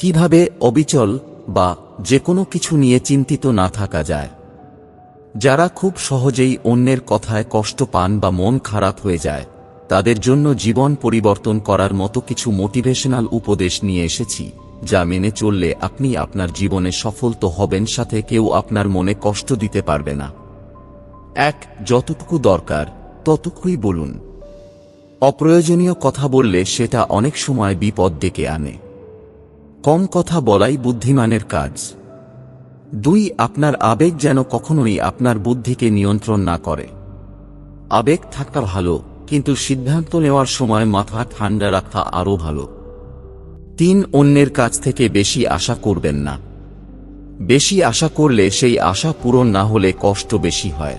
কীভাবে অবিচল বা যে কোনো কিছু নিয়ে চিন্তিত না থাকা যায়। যারা খুব সহজেই অন্যের কথায় কষ্ট পান বা মন খারাপ হয়ে যায়, তাদের জন্য জীবন পরিবর্তন করার মতো কিছু মোটিভেশনাল উপদেশ নিয়ে এসেছি, যা মেনে চললে আপনি আপনার জীবনে সফল তো হবেন, সাথে কেউ আপনার মনে কষ্ট দিতে পারবে না। এক, যতটুকু দরকার, ততটুকুই বলুন। অপ্রয়োজনীয় কথা বললে সেটা অনেক সময় বিপদ ডেকে আনে। কম কথা বলাই বুদ্ধিমানের কাজ। দুই, আপনার আবেগ যেন কখনোই আপনার বুদ্ধিকে নিয়ন্ত্রণ না করে। আবেগ থাকা ভালো, কিন্তু সিদ্ধান্ত নেওয়ার সময় মাথা ঠান্ডা রাখা আরও ভালো। তিন, অন্যের কাছ থেকে বেশি আশা করবেন না। বেশি আশা করলে সেই আশা পূরণ না হলে কষ্ট বেশি হয়।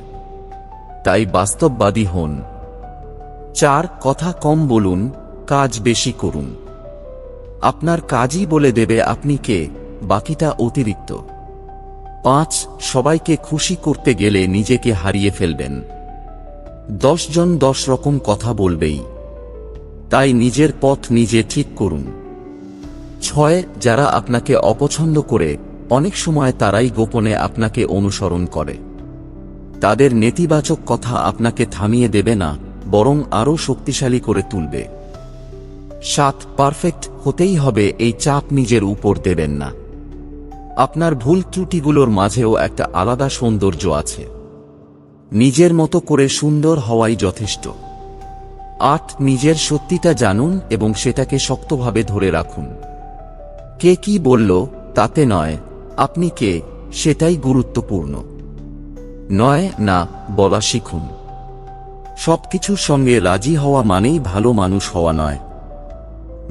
তাই বাস্তববাদী হন। চার, কথা কম বলুন, কাজ বেশি করুন। আপনার কাজই বলে দেবে আপনি কে, বাকিটা অতিরিক্ত। পাঁচ, সবাইকে খুশি করতে গেলে নিজেকে হারিয়ে ফেলবেন। দশ জন দশ রকম কথা বলবেই। তাই নিজের পথ নিজে ঠিক করুন। ছয়, যারা আপনাকে অপছন্দ করে, অনেক সময় তারাই গোপনে আপনাকে অনুসরণ করে। তাদের নেতিবাচক কথা আপনাকে থামিয়ে দেবে না, বরং আরও শক্তিশালী করে তুলবে। সাত পারফেক্ট হতেই হবে, এই চাপ নিজের উপর দেবেন না। আপনার ভুল ত্রুটিগুলোর মাঝেও একটা আলাদা সৌন্দর্য আছে। নিজের মতো করে সুন্দর হওয়াই যথেষ্ট। আট, নিজের সত্যিটা জানুন এবং সেটাকে শক্তভাবে ধরে রাখুন। কে কি বলল, তাতে নয়, আপনি কে, সেটাই গুরুত্বপূর্ণ। নয়, না, বলা শিখুন। সবকিছুর সঙ্গে রাজি হওয়া মানেই ভালো মানুষ হওয়া নয়।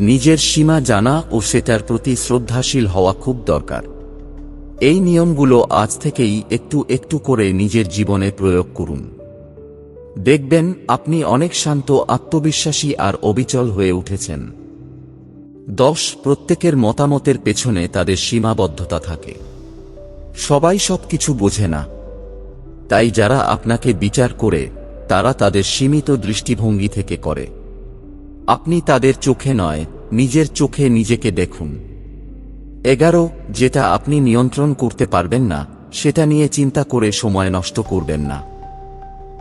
নিজের সীমা জানা ও সেটার প্রতি শ্রদ্ধাশীল হওয়া খুব দরকার। এই নিয়মগুলো আজ থেকেই একটু একটু করে নিজের জীবনে প্রয়োগ করুন। দেখবেন আপনি অনেক শান্ত, আত্মবিশ্বাসী আর অবিচল হয়ে উঠেছেন। দশ, প্রত্যেকের মতামতের পেছনে তাদের সীমাবদ্ধতা থাকে। সবাই সবকিছু বোঝে না। তাই যারা আপনাকে বিচার করে, তারা তাদের সীমিত দৃষ্টিভঙ্গি থেকে করে। আপনি তাদের চোখে নয় নিজের চোখে নিজেকে দেখুন। এগারো, যেটা আপনি নিয়ন্ত্রণ করতে পারবেন না, সেটা নিয়ে চিন্তা করে সময় নষ্ট করবেন না।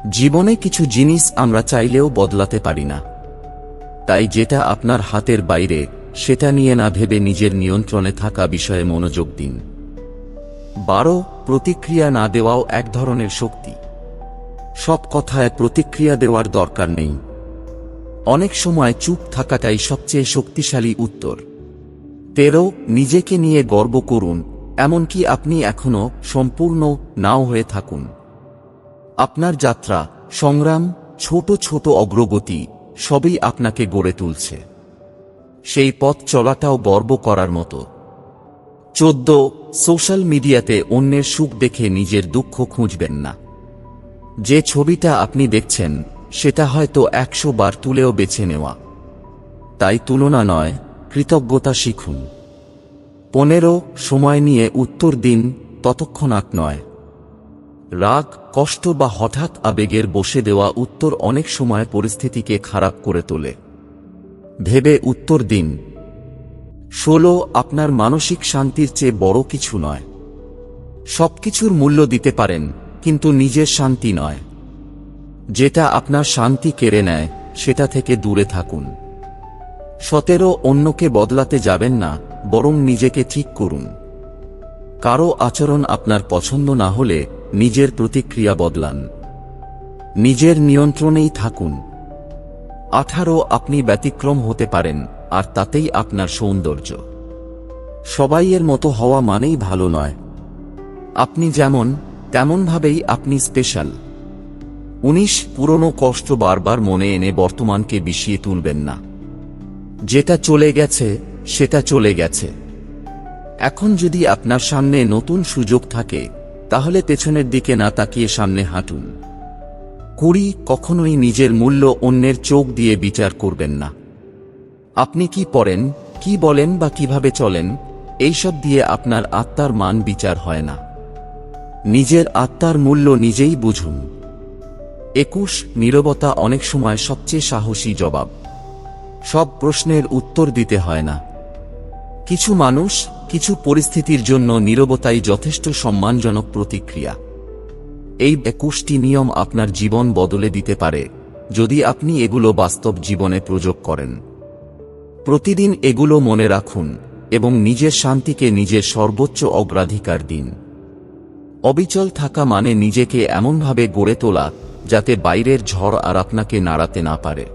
জীবনে কিছু জিনিস আমরা চাইলেও বদলাতে পারি না। তাই যেটা আপনার হাতের বাইরে, সেটা নিয়ে না ভেবে নিজের নিয়ন্ত্রণে থাকা বিষয়ে মনোযোগ দিন। বারো, প্রতিক্রিয়া না দেওয়াও এক ধরনের শক্তি। সব কথায় প্রতিক্রিয়া দেওয়ার দরকার নেই। অনেক সময় চুপ থাকাটাই সবচেয়ে শক্তিশালী উত্তর। তেরো, নিজেকে নিয়ে গর্ব করুন, এমনকি আপনি এখনও সম্পূর্ণ নাও হয়ে থাকুন। আপনার যাত্রা, সংগ্রাম, ছোট ছোট অগ্রগতি, সবই আপনাকে গড়ে তুলছে। সেই পথ চলাটাও গর্ব করার মতো। চোদ্দ, সোশ্যাল মিডিয়াতে অন্যের সুখ দেখে নিজের দুঃখ খুঁজবেন না। যে ছবিটা আপনি দেখছেন সেটা হয়তো একশো বার তুলেও বেছে নেওয়া। তাই তুলনা নয়, কৃতজ্ঞতা শিখুন। পনেরো, সময় নিয়ে উত্তর দিন, ততক্ষণাৎ নয়। রাগ, কষ্ট বা হঠাৎ আবেগের বসে দেওয়া উত্তর অনেক সময় পরিস্থিতিকে খারাপ করে তোলে। ভেবে উত্তর দিন। ষোলো, আপনার মানসিক শান্তির চেয়ে বড় কিছু নয়। সবকিছুর মূল্য দিতে পারেন, কিন্তু নিজের শান্তি নয়। যেটা আপনার শান্তি কেড়ে নেয়, সেটা থেকে দূরে থাকুন। সতেরো, অন্যকে বদলাতে যাবেন না, বরং নিজেকে ঠিক করুন। কারও আচরণ আপনার পছন্দ না হলে নিজের প্রতিক্রিয়া বদলান। নিজের নিয়ন্ত্রণেই থাকুন। আঠারো, আপনি ব্যতিক্রম হতে পারেন, আর তাতেই আপনার সৌন্দর্য। সবাইয়ের মতো হওয়া মানেই ভালো নয়। আপনি যেমন, তেমনভাবেই আপনি স্পেশাল উনিশ পুরনো কষ্ট বারবার মনে এনে বর্তমানকে বিষিয়ে তুলবেন না। যেটা চলে গেছে, সেটা চলে গেছে। এখন যদি আপনার সামনে নতুন সুযোগ থাকে, তাহলে পেছনের দিকে না তাকিয়ে সামনে হাঁটুন। কুড়ি কখনোই নিজের মূল্য অন্যের চোখ দিয়ে বিচার করবেন না। আপনি কি পড়েন, কি বলেন বা কীভাবে চলেন, এইসব দিয়ে আপনার আত্মার মান বিচার হয় না। নিজের আত্মার মূল্য নিজেই বুঝুন। একুশ নীরবতা অনেক সময় সবচেয়ে সাহসী জবাব। সব প্রশ্নের উত্তর দিতে হয় না। কিছু মানুষ কিছু পরিস্থিতির জন্য নীরবতাই যথেষ্ট সম্মানজনক প্রতিক্রিয়া। এই একুশটি নিয়ম আপনার জীবন বদলে দিতে পারে, যদি আপনি এগুলো বাস্তব জীবনে প্রয়োগ করেন। প্রতিদিন এগুলো মনে রাখুন এবং নিজের শান্তিকে নিজের সর্বোচ্চ অগ্রাধিকার দিন। অবিচল থাকা মানে নিজেকে এমনভাবে গড়ে তোলা যাতে বাইরের ঝড় আর আপনাকে নাড়াতে না পারে।